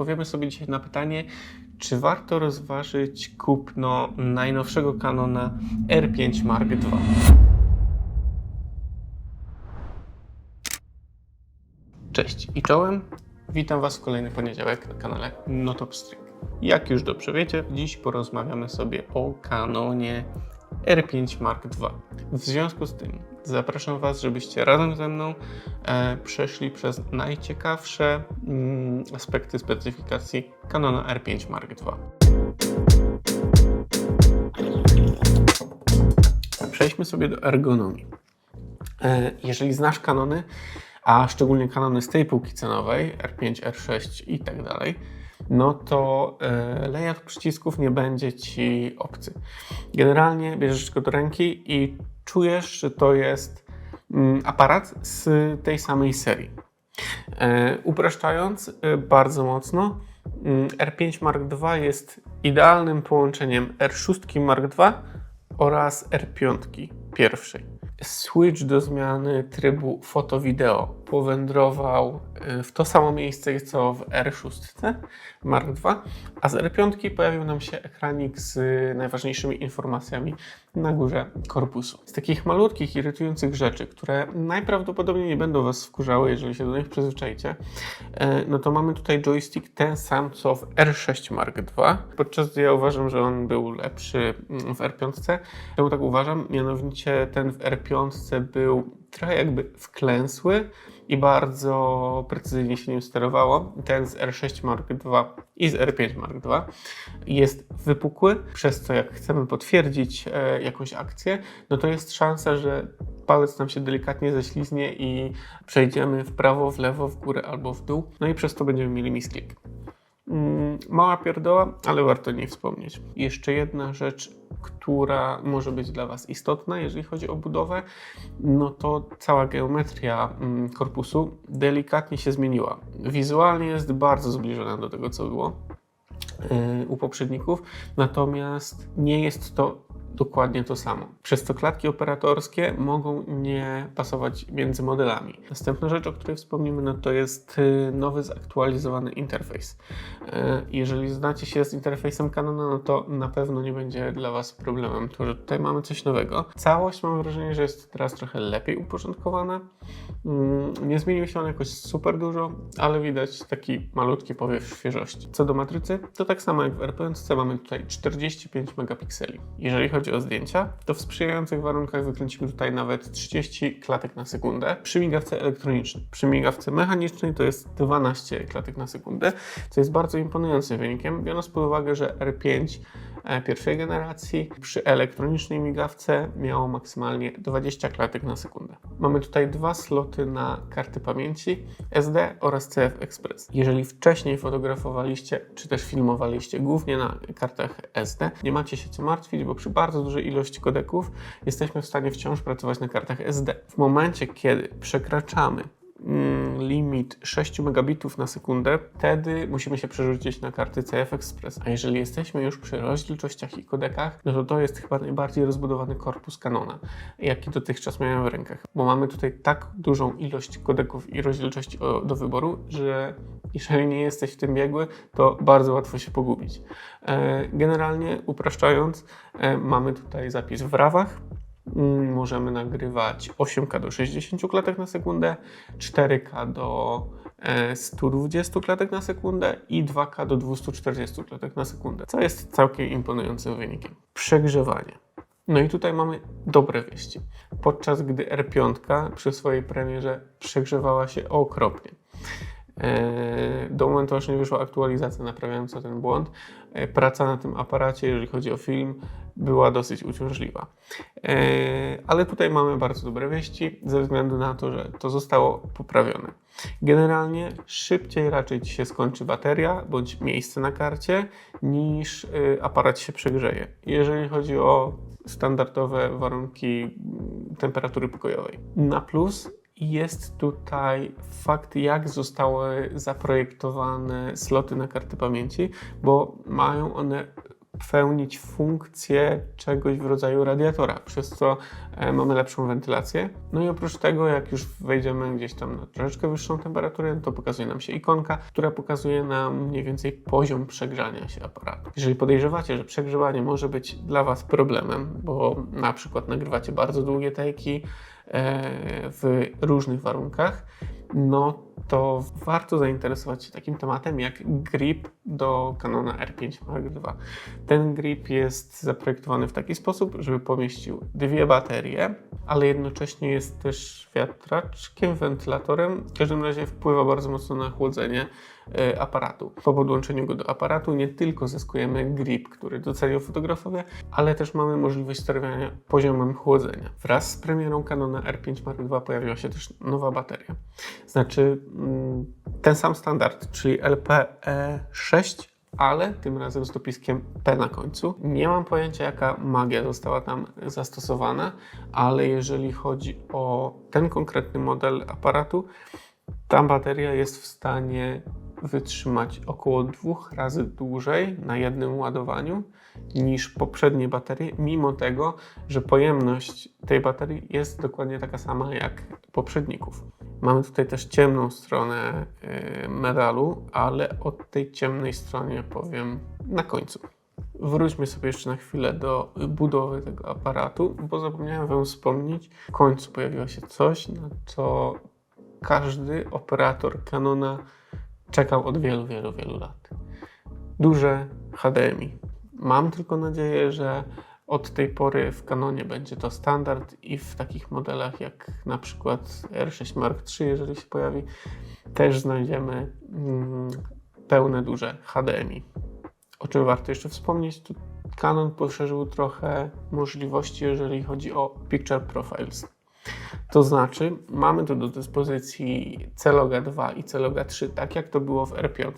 odpowiemy sobie dzisiaj na pytanie, czy warto rozważyć kupno najnowszego Canona R5 Mark II. Cześć i czołem. Witam Was w kolejny poniedziałek na kanale Notop String. Jak już dobrze wiecie, dziś porozmawiamy sobie o Canonie R5 Mark II. W związku z tym zapraszam Was, żebyście razem ze mną e, przeszli przez najciekawsze mm, aspekty specyfikacji Canona R5 Mark II. Przejdźmy sobie do ergonomii. E, Jeżeli znasz kanony, a szczególnie kanony z tej półki cenowej, R5, R6 i tak dalej, no to e, layout przycisków nie będzie Ci obcy. Generalnie bierzesz go do ręki i czujesz, że to jest mm, aparat z tej samej serii. E, Upraszczając e, bardzo mocno, mm, R5 Mark II jest idealnym połączeniem R6 Mark II oraz R5 pierwszej. Switch do zmiany trybu foto-wideo powędrował y, w to samo miejsce co w R6 Mark II, a z R5 pojawił nam się ekranik z najważniejszymi informacjami na górze korpusu. Z takich malutkich, irytujących rzeczy, które najprawdopodobniej nie będą Was wkurzały, jeżeli się do nich przyzwyczajicie, e, no to mamy tutaj joystick ten sam co w R6 Mark II, podczas gdy ja uważam, że on był lepszy mm, w R5. Czemu tak uważam? Mianowicie ten w R5 był trochę jakby wklęsły i bardzo precyzyjnie się nim sterowało. Ten z R6 Mark II i z R5 Mark II jest wypukły, przez co jak chcemy potwierdzić e, jakąś akcję, no to jest szansa, że palec nam się delikatnie ześliznie i przejdziemy w prawo, w lewo, w górę albo w dół, no i przez to będziemy mieli misklik. Mm, Mała pierdoła, ale warto o niej wspomnieć. Jeszcze jedna rzecz, która może być dla Was istotna, jeżeli chodzi o budowę, no to cała geometria mm, korpusu delikatnie się zmieniła. Wizualnie jest bardzo zbliżona do tego, co było yy, u poprzedników, natomiast nie jest to dokładnie to samo. Przez to klatki operatorskie mogą nie pasować między modelami. Następna rzecz, o której wspomnimy, no to jest y, nowy, zaktualizowany interfejs. Y, Jeżeli znacie się z interfejsem Canona, no to na pewno nie będzie dla Was problemem to, że tutaj mamy coś nowego. Całość mam wrażenie, że jest teraz trochę lepiej uporządkowana. Mm, Nie zmienił się on jakoś super dużo, ale widać taki malutki powiew świeżości. Co do matrycy, to tak samo jak w RPNC mamy tutaj 45 megapikseli. Jeżeli chodzi o zdjęcia, to w sprzyjających warunkach wykręcimy tutaj nawet 30 klatek na sekundę przy migawce elektronicznej. Przy migawce mechanicznej to jest 12 klatek na sekundę, co jest bardzo imponującym wynikiem, biorąc pod uwagę, że R5 e, pierwszej generacji przy elektronicznej migawce miało maksymalnie 20 klatek na sekundę. Mamy tutaj dwa sloty na karty pamięci SD oraz CF Express. Jeżeli wcześniej fotografowaliście czy też filmowaliście głównie na kartach SD, nie macie się co martwić, bo przy bardzo dużej ilości kodeków jesteśmy w stanie wciąż pracować na kartach SD. W momencie, kiedy przekraczamy mm, limit 6 megabitów na sekundę, wtedy musimy się przerzucić na karty CF Express. A jeżeli jesteśmy już przy rozdzielczościach i kodekach, no to to jest chyba najbardziej rozbudowany korpus Canona, jaki dotychczas miałem w rękach. Bo mamy tutaj tak dużą ilość kodeków i rozdzielczości do wyboru, że jeżeli nie jesteś w tym biegły, to bardzo łatwo się pogubić. E, generalnie upraszczając, e, mamy tutaj zapis w rawach, Możemy nagrywać 8K do 60 klatek na sekundę, 4K do e, 120 klatek na sekundę i 2K do 240 klatek na sekundę, co jest całkiem imponującym wynikiem. Przegrzewanie. No i tutaj mamy dobre wieści. Podczas gdy R5 przy swojej premierze przegrzewała się okropnie. E, Do momentu, aż nie wyszła aktualizacja naprawiająca ten błąd, e, praca na tym aparacie, jeżeli chodzi o film, była dosyć uciążliwa. E, Ale tutaj mamy bardzo dobre wieści, ze względu na to, że to zostało poprawione. Generalnie szybciej raczej Ci się skończy bateria bądź miejsce na karcie, niż y, aparat się przegrzeje. Jeżeli chodzi o standardowe warunki mm, temperatury pokojowej. Na plus jest tutaj fakt, jak zostały zaprojektowane sloty na karty pamięci, bo mają one pełnić funkcję czegoś w rodzaju radiatora, przez co e, mamy lepszą wentylację. No i oprócz tego, jak już wejdziemy gdzieś tam na troszeczkę wyższą temperaturę, to pokazuje nam się ikonka, która pokazuje nam mniej więcej poziom przegrzania się aparatu. Jeżeli podejrzewacie, że przegrzewanie może być dla Was problemem, bo na przykład nagrywacie bardzo długie tejki e, w różnych warunkach, no to warto zainteresować się takim tematem jak grip do Canona R5 Mark II. Ten grip jest zaprojektowany w taki sposób, żeby pomieścił dwie baterie, ale jednocześnie jest też wiatraczkiem, wentylatorem. W każdym razie wpływa bardzo mocno na chłodzenie aparatu. Po podłączeniu go do aparatu nie tylko zyskujemy grip, który docenią fotografowie, ale też mamy możliwość sterowania poziomem chłodzenia. Wraz z premierą Canona R5 Mark II pojawiła się też nowa bateria. Znaczy mm, ten sam standard, czyli LPE6 ale tym razem z dopiskiem P na końcu. Nie mam pojęcia, jaka magia została tam zastosowana, ale jeżeli chodzi o ten konkretny model aparatu, ta bateria jest w stanie wytrzymać około dwóch razy dłużej na jednym ładowaniu niż poprzednie baterie, mimo tego, że pojemność tej baterii jest dokładnie taka sama jak poprzedników. Mamy tutaj też ciemną stronę y, medalu, ale o tej ciemnej stronie powiem na końcu. Wróćmy sobie jeszcze na chwilę do budowy tego aparatu, bo zapomniałem Wam wspomnieć, w końcu pojawiło się coś, na co każdy operator Canona czekał od wielu, wielu, wielu lat. Duże HDMI. Mam tylko nadzieję, że od tej pory w Canonie będzie to standard i w takich modelach jak na przykład R6 Mark III, jeżeli się pojawi, też znajdziemy mm, pełne duże HDMI. O czym warto jeszcze wspomnieć, tu Canon poszerzył trochę możliwości, jeżeli chodzi o Picture Profiles. To znaczy, mamy tu do dyspozycji Celoga 2 i Celoga 3, tak jak to było w R5.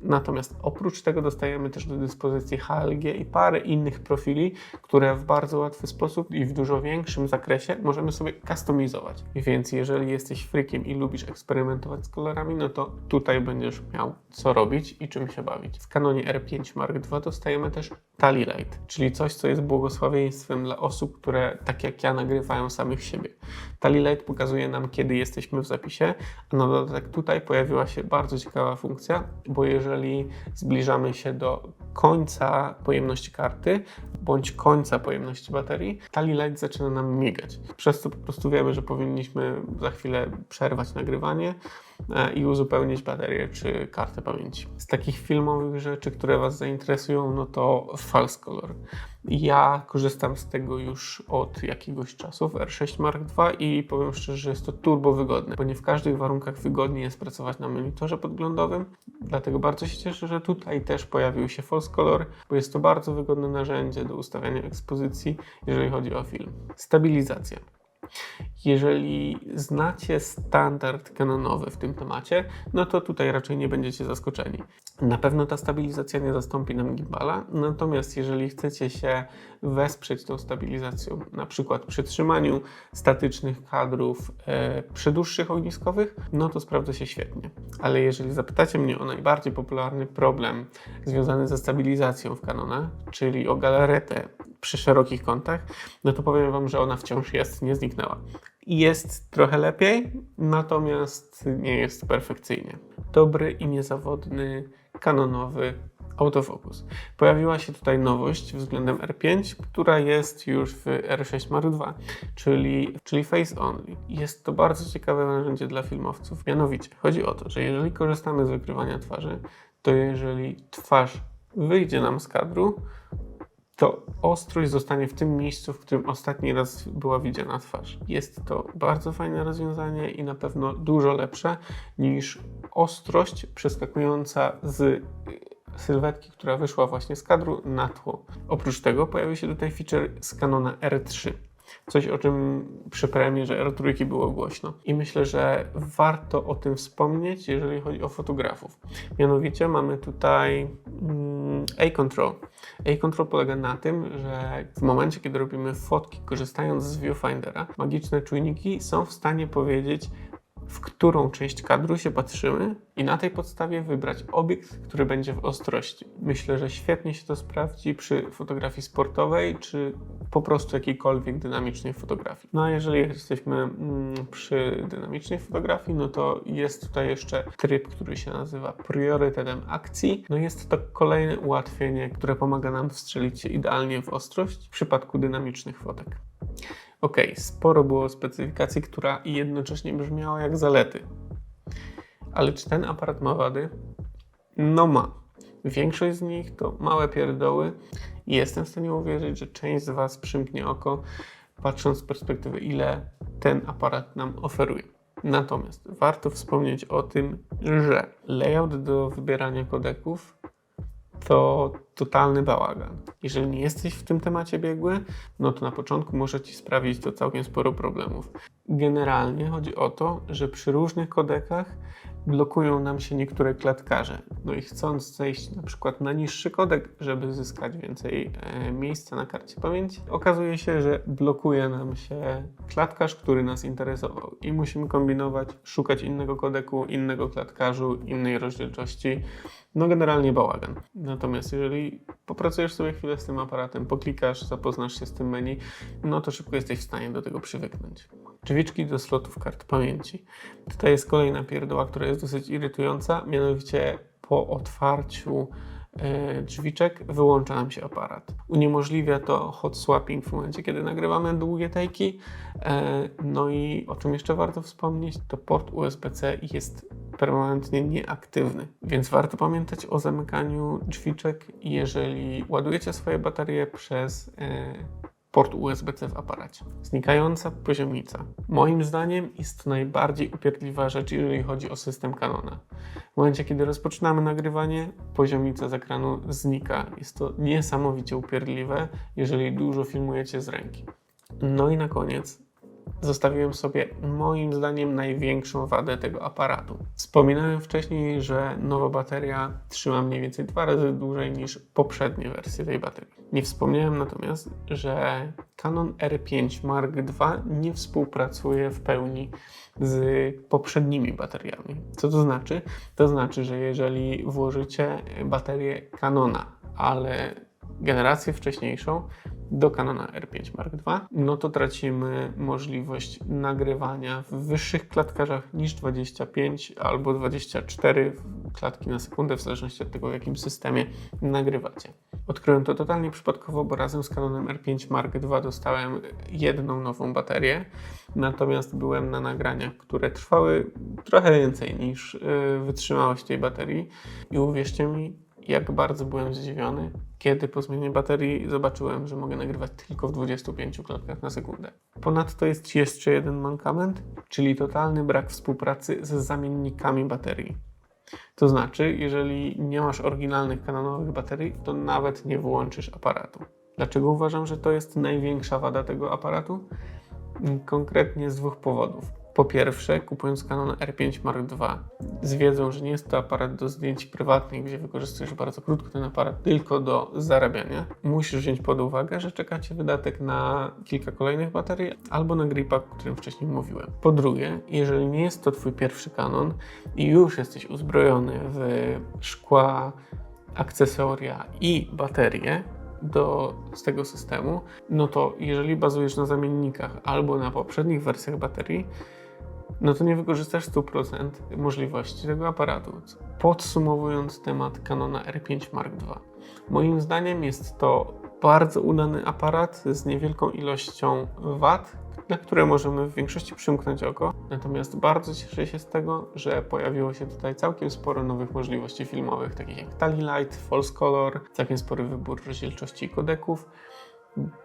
Natomiast oprócz tego dostajemy też do dyspozycji HLG i parę innych profili, które w bardzo łatwy sposób i w dużo większym zakresie możemy sobie kustomizować. Więc jeżeli jesteś freakiem i lubisz eksperymentować z kolorami, no to tutaj będziesz miał co robić i czym się bawić. W Canonie R5 Mark II dostajemy też Tally Light, czyli coś, co jest błogosławieństwem dla osób, które tak jak ja nagrywają samych siebie. Tally Light pokazuje nam, kiedy jesteśmy w zapisie, a na dodatek tutaj pojawiła się bardzo ciekawa funkcja, bo jeżeli zbliżamy się do końca pojemności karty bądź końca pojemności baterii, Tally Light zaczyna nam migać. Przez co po prostu wiemy, że powinniśmy za chwilę przerwać nagrywanie i uzupełnić baterię czy kartę pamięci. Z takich filmowych rzeczy, które Was zainteresują, no to false color. Ja korzystam z tego już od jakiegoś czasu w R6 Mark II i powiem szczerze, że jest to turbo wygodne, bo nie w każdych warunkach wygodnie jest pracować na monitorze podglądowym, dlatego bardzo się cieszę, że tutaj też pojawił się false color, bo jest to bardzo wygodne narzędzie do ustawiania ekspozycji, jeżeli chodzi o film. Stabilizacja. Jeżeli znacie standard kanonowy w tym temacie, no to tutaj raczej nie będziecie zaskoczeni. Na pewno ta stabilizacja nie zastąpi nam gimbala, natomiast jeżeli chcecie się wesprzeć tą stabilizacją, na przykład przy trzymaniu statycznych kadrów e, przy dłuższych ogniskowych, no to sprawdza się świetnie. Ale jeżeli zapytacie mnie o najbardziej popularny problem związany ze stabilizacją w kanonach, czyli o galaretę przy szerokich kątach, no to powiem Wam, że ona wciąż jest, nie zniknęła. Jest trochę lepiej, natomiast nie jest perfekcyjnie. Dobry i niezawodny kanonowy autofokus. Pojawiła się tutaj nowość względem R5, która jest już w R6 Mark II, czyli, czyli Face Only. Jest to bardzo ciekawe narzędzie dla filmowców. Mianowicie chodzi o to, że jeżeli korzystamy z wykrywania twarzy, to jeżeli twarz wyjdzie nam z kadru, to ostrość zostanie w tym miejscu, w którym ostatni raz była widziana twarz. Jest to bardzo fajne rozwiązanie i na pewno dużo lepsze niż ostrość przeskakująca z sylwetki, która wyszła właśnie z kadru na tło. Oprócz tego pojawił się tutaj feature z Canona R3. Coś, o czym przy premierze R3 było głośno. I myślę, że warto o tym wspomnieć, jeżeli chodzi o fotografów. Mianowicie mamy tutaj mm, A-Control. A-Control polega na tym, że w momencie, kiedy robimy fotki korzystając z viewfindera, magiczne czujniki są w stanie powiedzieć, w którą część kadru się patrzymy i na tej podstawie wybrać obiekt, który będzie w ostrości. Myślę, że świetnie się to sprawdzi przy fotografii sportowej, czy po prostu jakiejkolwiek dynamicznej fotografii. No a jeżeli jesteśmy mm, przy dynamicznej fotografii, no to jest tutaj jeszcze tryb, który się nazywa priorytetem akcji. No jest to kolejne ułatwienie, które pomaga nam wstrzelić się idealnie w ostrość w przypadku dynamicznych fotek. Ok, sporo było specyfikacji, która jednocześnie brzmiała jak zalety. Ale czy ten aparat ma wady? No ma. Większość z nich to małe pierdoły i jestem w stanie uwierzyć, że część z Was przymknie oko, patrząc z perspektywy, ile ten aparat nam oferuje. Natomiast warto wspomnieć o tym, że layout do wybierania kodeków to totalny bałagan. Jeżeli nie jesteś w tym temacie biegły, no to na początku może ci sprawić to całkiem sporo problemów. Generalnie chodzi o to, że przy różnych kodekach blokują nam się niektóre klatkarze. No i chcąc zejść na przykład na niższy kodek, żeby zyskać więcej e, miejsca na karcie pamięci, okazuje się, że blokuje nam się klatkarz, który nas interesował i musimy kombinować, szukać innego kodeku, innego klatkarzu, innej rozdzielczości. No generalnie bałagan. Natomiast jeżeli popracujesz sobie chwilę z tym aparatem, poklikasz, zapoznasz się z tym menu, no to szybko jesteś w stanie do tego przywyknąć. Drzwiczki do slotów kart pamięci. Tutaj jest kolejna pierdoła, która jest dosyć irytująca, mianowicie po otwarciu e, drzwiczek wyłącza nam się aparat. Uniemożliwia to hot swapping w momencie, kiedy nagrywamy długie tajki. E, no i o czym jeszcze warto wspomnieć, to port USB-C jest permanentnie nieaktywny, więc warto pamiętać o zamykaniu drzwiczek, jeżeli ładujecie swoje baterie przez e, port USB-C w aparacie. Znikająca poziomnica. Moim zdaniem jest to najbardziej upierdliwa rzecz, jeżeli chodzi o system Canona. W momencie, kiedy rozpoczynamy nagrywanie, poziomica z ekranu znika. Jest to niesamowicie upierdliwe, jeżeli dużo filmujecie z ręki. No i na koniec zostawiłem sobie moim zdaniem największą wadę tego aparatu. Wspominałem wcześniej, że nowa bateria trzyma mniej więcej dwa razy dłużej niż poprzednie wersje tej baterii. Nie wspomniałem natomiast, że Canon R5 Mark II nie współpracuje w pełni z poprzednimi bateriami. Co to znaczy? To znaczy, że jeżeli włożycie baterię Canona, ale generację wcześniejszą, do Canona R5 Mark II, no to tracimy możliwość nagrywania w wyższych klatkarzach niż 25 albo 24 klatki na sekundę, w zależności od tego, w jakim systemie nagrywacie. Odkryłem to totalnie przypadkowo, bo razem z Canonem R5 Mark II dostałem jedną nową baterię, natomiast byłem na nagraniach, które trwały trochę więcej niż yy, wytrzymałość tej baterii i uwierzcie mi, jak bardzo byłem zdziwiony, kiedy po zmianie baterii zobaczyłem, że mogę nagrywać tylko w 25 klatkach na sekundę. Ponadto jest jeszcze jeden mankament, czyli totalny brak współpracy z zamiennikami baterii. To znaczy, jeżeli nie masz oryginalnych kanonowych baterii, to nawet nie włączysz aparatu. Dlaczego uważam, że to jest największa wada tego aparatu? Konkretnie z dwóch powodów. Po pierwsze, kupując Canon R5 Mark II z wiedzą, że nie jest to aparat do zdjęć prywatnych, gdzie wykorzystujesz bardzo krótko ten aparat tylko do zarabiania, musisz wziąć pod uwagę, że czeka Cię wydatek na kilka kolejnych baterii albo na gripa, o którym wcześniej mówiłem. Po drugie, jeżeli nie jest to Twój pierwszy Canon i już jesteś uzbrojony w szkła, akcesoria i baterie, do, z tego systemu, no to jeżeli bazujesz na zamiennikach albo na poprzednich wersjach baterii, no to nie wykorzystasz 100% możliwości tego aparatu. Podsumowując temat Canona R5 Mark II. Moim zdaniem jest to bardzo udany aparat z niewielką ilością wad, na które możemy w większości przymknąć oko. Natomiast bardzo cieszę się z tego, że pojawiło się tutaj całkiem sporo nowych możliwości filmowych, takich jak Tally Light, False Color, całkiem spory wybór rozdzielczości i kodeków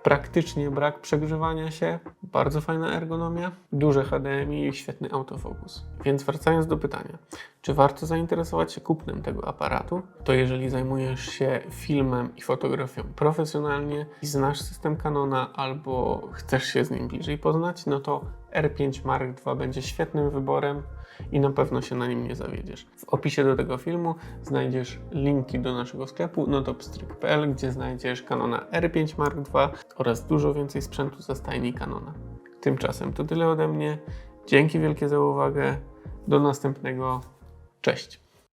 praktycznie brak przegrzewania się, bardzo fajna ergonomia, duże HDMI i świetny autofokus. Więc wracając do pytania, czy warto zainteresować się kupnem tego aparatu? To jeżeli zajmujesz się filmem i fotografią profesjonalnie i znasz system Canona albo chcesz się z nim bliżej poznać, no to R5 Mark II będzie świetnym wyborem i na pewno się na nim nie zawiedziesz. W opisie do tego filmu znajdziesz linki do naszego sklepu notopstryk.pl, gdzie znajdziesz Canona R5 Mark II oraz dużo więcej sprzętu ze stajni Canona. Tymczasem to tyle ode mnie. Dzięki wielkie za uwagę. Do następnego. Cześć.